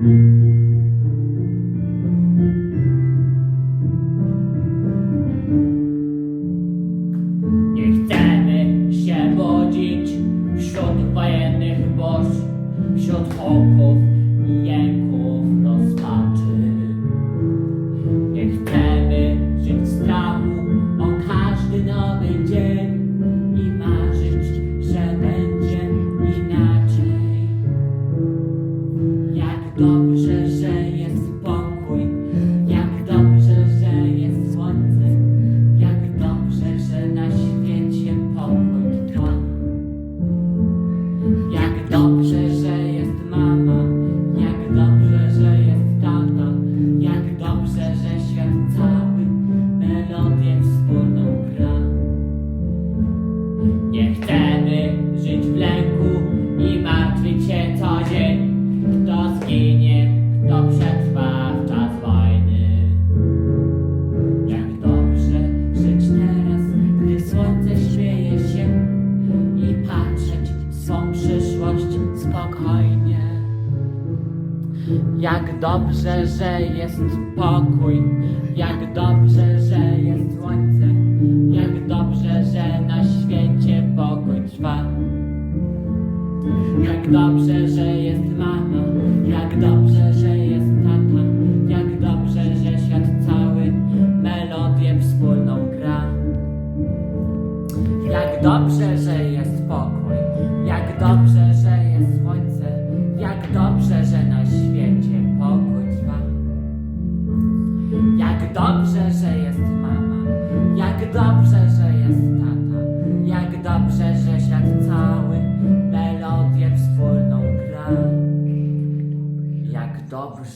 Nie dobrze, że jest pokój, jak dobrze, że jest słońce, jak dobrze, że na świecie pokój trwa. Jak dobrze, że jest mama, jak dobrze, że jest tata, jak dobrze, że świat cały melodię wspólną gra. Nie chcemy Jak dobrze, że jest pokój, jak dobrze, że jest słońce, jak dobrze, że na świecie pokój trwa. Jak dobrze, że jest mama, jak dobrze, że jest tata, jak dobrze, że świat cały melodię wspólną gra. Jak dobrze, że jest pokój, jak dobrze, że jest słońce,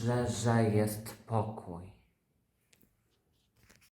dobrze, że jest pokój.